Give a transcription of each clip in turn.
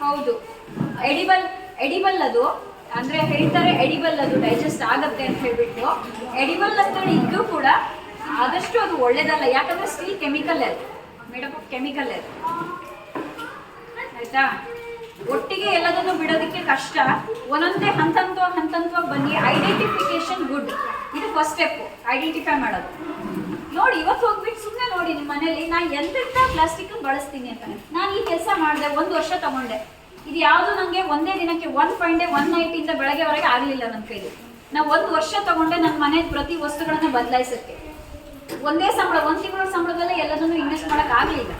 ಹೌದು. Edible edible ಅದು. ಅಂದ್ರೆ ಹೇಳ್ತಾರೆ ಎಡಿಬಲ್ ಅದು ಡೈಜೆಸ್ಟ್ ಆಗತ್ತೆ ಅಂತ ಹೇಳ್ಬಿಟ್ಟು. ಎಡಿಬಲ್ ಅಂತ ಇದ್ರೂ ಕೂಡ ಆದಷ್ಟು ಅದು ಒಳ್ಳೇದಲ್ಲ. ಯಾಕಂದ್ರೆ ಸ್ಟಿಲ್ ಕೆಮಿಕಲ್ ಅದು. ಮೇಡಮ್ ಕೆಮಿಕಲ್ ಅದು. ಆಯ್ತಾ? ಒಟ್ಟಿಗೆ ಎಲ್ಲದನ್ನು ಬಿಡೋದಕ್ಕೆ ಕಷ್ಟ. ಒಂದೊಂದೇ ಹಂತಂತವಾಗಿ ಹಂತ ಹಂತವಾಗಿ ಬನ್ನಿ. ಐಡೆಂಟಿಫಿಕೇಶನ್ ಗುಡ್ ಇದು ಫಸ್ಟ್ ಸ್ಟೆಪ್ ಐಡೆಂಟಿಫೈ ಮಾಡೋದು. ನೋಡಿ, ಇವತ್ತು ಹೋಗ್ಬಿಟ್ಟು ಸುಮ್ಮನೆ ನೋಡಿ ನಿಮ್ಮ ಮನೇಲಿ ನಾನು ಎಂತೆಂಥ ಪ್ಲಾಸ್ಟಿಕ್ ಬಳಸ್ತೀನಿ ಅಂತ. ನಾನು ಈ ಕೆಲಸ ಮಾಡಿದೆ, ಒಂದು ವರ್ಷ ತಗೊಂಡೆ. ಇದು ಯಾವುದು ನನಗೆ ಒಂದೇ ದಿನಕ್ಕೆ ಒನ್ ಡೇ ಒನ್ ನೈಟಿಂದ ಬೆಳಗ್ಗೆವರೆಗೆ ಆಗಲಿಲ್ಲ ನನ್ನ ಕೈಲಿ. ನಾವು ಒಂದು ವರ್ಷ ತಗೊಂಡೆ ನನ್ನ ಮನೆ ಪ್ರತಿ ವಸ್ತುಗಳನ್ನ ಬದಲಾಯಿಸಕ್ಕೆ. ಒಂದೇ ಸಂಬಳ, ಒಂದು ತಿಂಗಳ ಸಂಬಳದಲ್ಲೇ ಎಲ್ಲದನ್ನು ಇನ್ವೆಸ್ಟ್ ಮಾಡೋಕೆ ಆಗಲಿಲ್ಲ.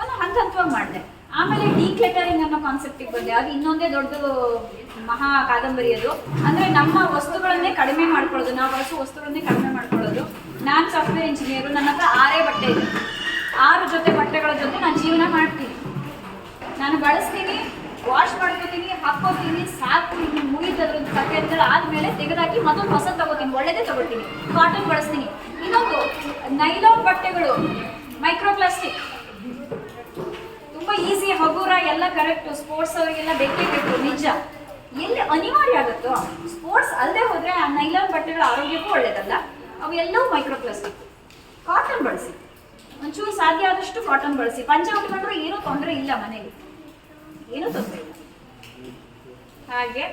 ಒಂದು ಹಂತ ಹಂತವಾಗಿ ಮಾಡಿದೆ. ಆಮೇಲೆ ಡಿಕ್ಲೆಟರಿಂಗ್ ಅನ್ನೋ ಕಾನ್ಸೆಪ್ಟಿಗೆ ಬಂದೆ. ಅದು ಇನ್ನೊಂದೇ ದೊಡ್ಡ ಮಹಾ ಕಾದಂಬರಿ ಅದು. ಅಂದ್ರೆ ನಮ್ಮ ವಸ್ತುಗಳನ್ನೇ ಕಡಿಮೆ ಮಾಡ್ಕೊಳ್ಳೋದು. ನಾವು ಬಳಸೋ ವಸ್ತುಗಳನ್ನೇ ಕಡಿಮೆ ಮಾಡ್ಕೊಳ್ಳೋದು. ನಾನು ಸಾಫ್ಟ್ವೇರ್ ಇಂಜಿನಿಯರು ನನ್ನ ಹತ್ರ ಆರೇ ಬಟ್ಟೆ ಇದೆ. ಆರು ಜೊತೆ ಬಟ್ಟೆಗಳ ಜೊತೆ ನಾನು ಜೀವನ ಮಾಡ್ತೀನಿ. ನಾನು ಬಳಸ್ತೀನಿ ವಾಶ್ ಮಾಡ್ಕೋತೀನಿ ಹಾಕೋತೀನಿ ಸಾಕು ಇನ್ನು ಮುಗಿದದ್ರದ್ದು ಕತೆ ಅಂತ ಆದ್ಮೇಲೆ ತೆಗೆದಾಕಿ ಮತ್ತೊಂದು ಹೊಸ ತಗೋತೀನಿ, ಒಳ್ಳೇದೇ ತಗೋತೀನಿ. ಕಾಟನ್ ಬಳಸ್ತೀನಿ. ಇನ್ನೊಂದು ನೈಲಾನ್ ಬಟ್ಟೆಗಳು ಮೈಕ್ರೋಪ್ಲಾಸ್ಟಿಕ್ ತುಂಬಾ ಈಸಿ ಹಗುರ, ಎಲ್ಲ ಕರೆಕ್ಟ್ ಸ್ಪೋರ್ಟ್ಸ್ ಅವರಿಗೆಲ್ಲ ಬೇಕೇ ಬೇಕು ನಿಜ. ಎಲ್ಲಿ ಅನಿವಾರ್ಯ ಆಗುತ್ತೋ? ಸ್ಪೋರ್ಟ್ಸ್ ಅಲ್ಲದೆ ಹೋದರೆ ಆ ನೈಲಾನ್ ಬಟ್ಟೆಗಳ ಆರೋಗ್ಯಕ್ಕೂ ಒಳ್ಳೇದಲ್ಲ. ಅವು ಎಲ್ಲವೂ ಮೈಕ್ರೋಪ್ಲಾಸ್ಟಿಕ್ ಕಾಟನ್ ಬಳಸಿ. ಒಂಚೂರು ಸಾಧ್ಯ ಆದಷ್ಟು ಕಾಟನ್ ಬಳಸಿ. ಪಂಚ ಉಟ್ಕೊಂಡ್ರೆ ಏನೂ ತೊಂದರೆ ಇಲ್ಲ ಮನೆಗೆ ಏನೂ ತೊಂದರೆ ಇಲ್ಲ. ಹಾಗೆ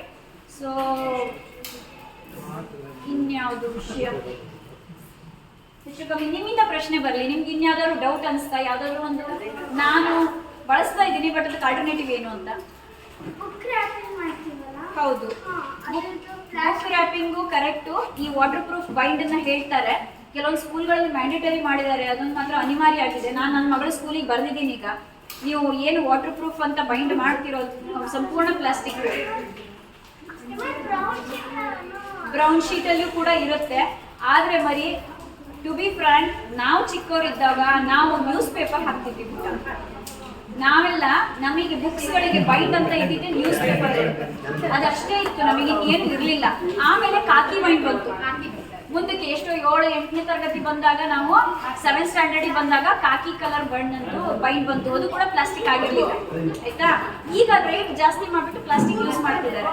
ಸೊ ಇನ್ಯಾವುದು ವಿಷಯ? ಹೆಚ್ಚು ಕಮ್ಮಿ ನಿಮ್ಮಿಂದ ಪ್ರಶ್ನೆ ಬರಲಿ. ನಿಮ್ಗೆ ಇನ್ಯಾವ್ದಾದ್ರು ಡೌಟ್ ಅನಿಸ್ತಾ? ಯಾವ್ದಾದ್ರು ಒಂದು? ನಾನು ಬಳಸ್ತಾ ಇದ್ದೀನಿ ಬಟ್ ಅದಕ್ಕೆ ಆಲ್ಟರ್ನೇಟಿವ್ ಏನು ಅಂತ? ಹೌದು. ಬುಕ್ ರ್ಯಾಪಿಂಗು ಕರೆಕ್ಟು ಈ ವಾಟರ್ ಪ್ರೂಫ್ ಬೈಂಡ್ ಅನ್ನ ಹೇಳ್ತಾರೆ. ಕೆಲವೊಂದು ಸ್ಕೂಲ್ಗಳಲ್ಲಿ ಮ್ಯಾಂಡೇಟರಿ ಮಾಡಿದ್ದಾರೆ, ಅದೊಂದು ಮಾತ್ರ ಅನಿವಾರ್ಯ ಆಗಿದೆ. ನಾನು ನನ್ನ ಮಗಳ ಸ್ಕೂಲಿಗೆ ಬರ್ದಿದ್ದೀನಿ ಈಗ. ನೀವು ಏನು ವಾಟರ್ ಪ್ರೂಫ್ ಅಂತ ಬೈಂಡ್ ಮಾಡ್ತಿರೋ ಸಂಪೂರ್ಣ ಪ್ಲಾಸ್ಟಿಕ್ ಬ್ರೌನ್ ಶೀಟಲ್ಲೂ ಕೂಡ ಇರುತ್ತೆ. ಆದರೆ ಮರಿ ಟು ಬಿ ಫ್ರಾಂಕ್ ನಾವು ಚಿಕ್ಕವರಿದ್ದಾಗ ನಾವು ನ್ಯೂಸ್ ಪೇಪರ್ ಹಾಕ್ತಿದ್ವಿ ನಾವೆಲ್ಲ ನಮಗೆ ಬುಕ್ಸ್ಗಳಿಗೆ ಬೈಂಡ್ ಅಂತ ಇದ್ದಿದ್ದೆ ನ್ಯೂಸ್ ಪೇಪರ್ ಅದಷ್ಟೇ ಇತ್ತು, ನಮಗೆ ಏನು ಇರಲಿಲ್ಲ. ಆಮೇಲೆ ಕಾಕಿ ಮೈಂಡ್ ಬಂತು. ಮುಂದಕ್ಕೆ ಎಷ್ಟೋ ಏಳು, ಎಂಟನೇ ತರಗತಿ ಬಂದಾಗ ನಾವು ಸೆವೆಂತ್ ಸ್ಟ್ಯಾಂಡರ್ಡಿಗೆ ಬಂದಾಗ ಕಾಕಿ ಕಲರ್ ಬಣ್ಣದ್ದು ಬೈಂಡ್ ಬಂತು. ಅದು ಕೂಡ ಪ್ಲಾಸ್ಟಿಕ್ ಆಗಿರ್ಲಿಲ್ಲ. ಆಯ್ತಾ? ಈಗ ರೇಟ್ ಜಾಸ್ತಿ ಮಾಡ್ಬಿಟ್ಟು ಪ್ಲಾಸ್ಟಿಕ್ ಯೂಸ್ ಮಾಡ್ತಿದ್ದಾರೆ.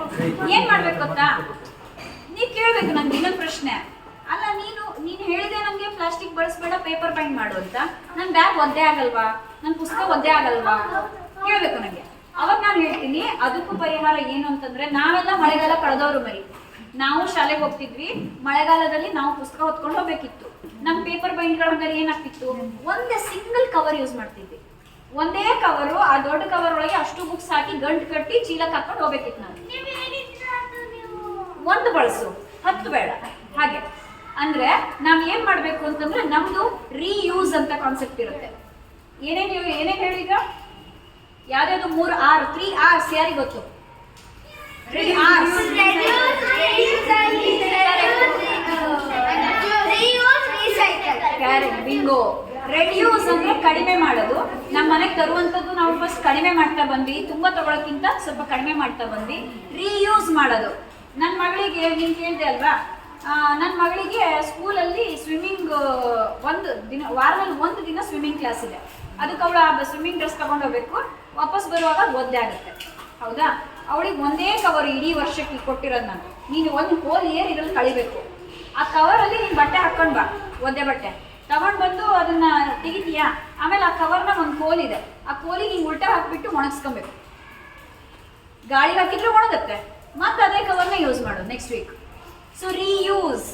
ಏನ್ ಮಾಡ್ಬೇಕು ಗೊತ್ತಾ? ನೀವ್ ಕೇಳ್ಬೇಕು ನನ್ಗೆ ಇನ್ನೊಂದು ಪ್ರಶ್ನೆ. ಅಲ್ಲ, ನೀನು ಹೇಳಿದೆ ನಮ್ಗೆ ಪ್ಲಾಸ್ಟಿಕ್ ಬಳಸಬೇಡ ಪೇಪರ್ ಬೈಂಡ್ ಮಾಡು ಅಂತ. ನನ್ ಬ್ಯಾಗ್ ಒದ್ದೆ ಆಗಲ್ವಾ? ನನ್ ಪುಸ್ತಕ ಒದ್ದೆ ಆಗಲ್ವಾ? ಹೇಳ್ಬೇಕು ನನಗೆ ಅವಾಗ ನಾನು ಹೇಳ್ತೀನಿ, ಅದಕ್ಕೂ ಪರಿಹಾರ ಏನು ಅಂತಂದ್ರೆ, ನಾವೆಲ್ಲ ಮಳೆಗಾಲ ಕಳೆದವರು ಮರಿ. ನಾವು ಶಾಲೆಗೆ ಹೋಗ್ತಿದ್ವಿ, ಮಳೆಗಾಲದಲ್ಲಿ ನಾವು ಪುಸ್ತಕ ಹೊತ್ಕೊಂಡು ಹೋಗ್ಬೇಕಿತ್ತು. ನಮ್ ಪೇಪರ್ ಬೈಂಡ್ಗಳ ಮೇಲೆ ಏನಾಗ್ತಿತ್ತು? ಒಂದೇ ಸಿಂಗಲ್ ಕವರ್ ಯೂಸ್ ಮಾಡ್ತಿದ್ವಿ. ಒಂದೇ ಕವರು ಆ ದೊಡ್ಡ ಕವರ್ ಒಳಗೆ ಅಷ್ಟು ಬುಕ್ಸ್ ಹಾಕಿ ಗಂಟು ಕಟ್ಟಿ ಚೀಲಕ್ಕೆ ಹಾಕೊಂಡು ಹೋಗ್ಬೇಕಿತ್ತು ನಾನು. ಒಂದು ಬಳಸು, ಹತ್ತು ಬೇಡ. ಹಾಗೆ. ಅಂದ್ರೆ ನಾವ್ ಏನ್ ಮಾಡ್ಬೇಕು ಅಂತಂದ್ರೆ ನಮ್ದು ರೀಯೂಸ್ ಅಂತ ಕಾನ್ಸೆಪ್ಟ್ ಇರುತ್ತೆ. ಏನೇನ್ ನೀವು ಏನೇನ್ ಹೇಳಿದ್ರ ಯಾವ್ದಾದ್ರು ಮೂರು ಆರ್ ತ್ರೀ ಆರ್ಸ್ ಯಾರಿಗೆ ಗೊತ್ತು? ಬಿಂಗೋ ರೆಡ್ಯೂಸ್ ಅಂದ್ರೆ ಕಡಿಮೆ ಮಾಡೋದು. ನಮ್ಮ ಮನೆಗೆ ತರುವಂಥದ್ದು ನಾವು ಫಸ್ಟ್ ಕಡಿಮೆ ಮಾಡ್ತಾ ಬಂದ್ವಿ. ತುಂಬಾ ತಗೊಳಕ್ಕಿಂತ ಸ್ವಲ್ಪ ಕಡಿಮೆ ಮಾಡ್ತಾ ಬಂದ್ವಿ. ರೀಯೂಸ್ ಮಾಡೋದು. ನನ್ನ ಮಗಳಿಗೆ ನಿಮ್ಗೆ ಕೇಳಿದೆ ಅಲ್ವಾ? ನನ್ನ ಮಗಳಿಗೆ ಸ್ಕೂಲಲ್ಲಿ ಸ್ವಿಮ್ಮಿಂಗ್ ಒಂದು ದಿನ, ವಾರದಲ್ಲಿ ಒಂದು ದಿನ ಸ್ವಿಮ್ಮಿಂಗ್ ಕ್ಲಾಸ್ ಇದೆ. ಅದಕ್ಕೆ ಅವಳು ಆ ಸ್ವಿಮ್ಮಿಂಗ್ ಡ್ರೆಸ್ ತಗೊಂಡು ಹೋಗ್ಬೇಕು. ವಾಪಸ್ ಬರುವಾಗ ಒದ್ದೆ ಆಗುತ್ತೆ. ಹೌದಾ? ಅವಳಿಗೆ ಒಂದೇ ಕವರ್ ಇಡೀ ವರ್ಷಕ್ಕೆ ಕೊಟ್ಟಿರೋದು ನಾನು. ನೀನು ಒಂದು ಹೋಲ್ ಏರ್ ಇದ್ರಲ್ಲಿ ಕಳಿಬೇಕು. ಆ ಕವರಲ್ಲಿ ನೀನು ಬಟ್ಟೆ ಹಾಕ್ಕೊಂಡು ಬಾ, ಒದ್ದೆ ಬಟ್ಟೆ. ತಗೊಂಡು ಬಂದು ಅದನ್ನ ತೆಗಿತೀಯಾ? ಆಮೇಲೆ ಆ ಕವರ್ನ ಒಂದು ಕೋಲ್ ಇದೆ. ಆ ಕೋಲಿಗೆ ಹಿಂಗೆ ಉಲ್ಟಾ ಹಾಕ್ಬಿಟ್ಟು ಒಣಗಿಸ್ಕೊಬೇಕು. ಗಾಳಿ ಹಾಕಿದ್ರೆ ಒಣಗುತ್ತೆ. ಮತ್ತೆ ಅದೇ ಕವರ್ನ ಯೂಸ್ ಮಾಡು ನೆಕ್ಸ್ಟ್ ವೀಕ್ ಸೊ ರೀಯೂಸ್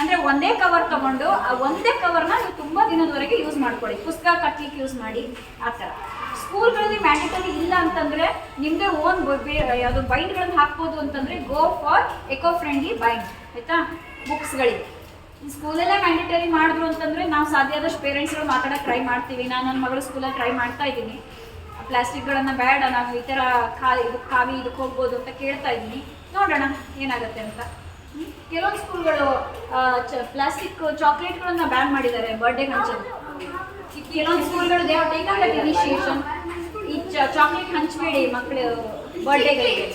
ಅಂದ್ರೆ ಒಂದೇ ಕವರ್ ತಗೊಂಡು ಆ ಒಂದೇ ಕವರ್ನ ನೀವು ತುಂಬಾ ದಿನದವರೆಗೆ ಯೂಸ್ ಮಾಡ್ಕೊಳ್ಳಿ ಪುಸ್ತಕ ಕಟ್ಲಿಕ್ಕೆ ಯೂಸ್ ಮಾಡಿ, ಆ ಥರ. ಸ್ಕೂಲ್ಗಳಲ್ಲಿ ಮ್ಯಾಂಡೇಟರಿ ಇಲ್ಲ ಅಂತಂದ್ರೆ ನಿಮ್ದೇ ಓನ್ ಯಾವುದು ಬೈಂಡ್ಗಳನ್ನು ಹಾಕ್ಬೋದು ಅಂತಂದ್ರೆ go for eco friendly bind ಆಯ್ತಾ ಬುಕ್ಸ್ಗಳಿಗೆ ಸ್ಕೂಲಲ್ಲೇ ಮ್ಯಾಂಡೇಟರಿ ಮಾಡಿದ್ರು ಅಂತಂದ್ರೆ ನಾವು ಸಾಧ್ಯ ಆದಷ್ಟು ಪೇರೆಂಟ್ಸ್ಗಳು ಮಾತಾಡೋಕೆ ಟ್ರೈ ಮಾಡ್ತೀವಿ. ನಾನು ನನ್ನ ಮಗಳು ಸ್ಕೂಲಲ್ಲಿ ಟ್ರೈ ಮಾಡ್ತಾ ಇದ್ದೀನಿ. ಪ್ಲಾಸ್ಟಿಕ್ಗಳನ್ನ ಬೇಡ, ನಾವು ಈ ಥರ ಖಾ ಇದು ಕಾವಿ ಇದಕ್ಕೆ ಹೋಗ್ಬೋದು ಅಂತ ಕೇಳ್ತಾ ಇದ್ದೀನಿ. ನೋಡೋಣ ಏನಾಗುತ್ತೆ ಅಂತ? ಕೆಲವೊಂದು ಸ್ಕೂಲ್ಗಳು ಪ್ಲಾಸ್ಟಿಕ್ ಚಾಕ್ಲೇಟ್ಗಳನ್ನ ಬ್ಯಾನ್ ಮಾಡಿದ್ದಾರೆ ಬರ್ಡೇ ಹಂಚೋದು ಕೆಲವೊಂದು ಸ್ಕೂಲ್ಗಳು ಇನಿಷಿಯೇಷನ್ ಈ ಚಾಕ್ಲೇಟ್ ಹಂಚಬೇಡಿ ಮಕ್ಕಳು ಬರ್ಡೇಗಳಿಗೆ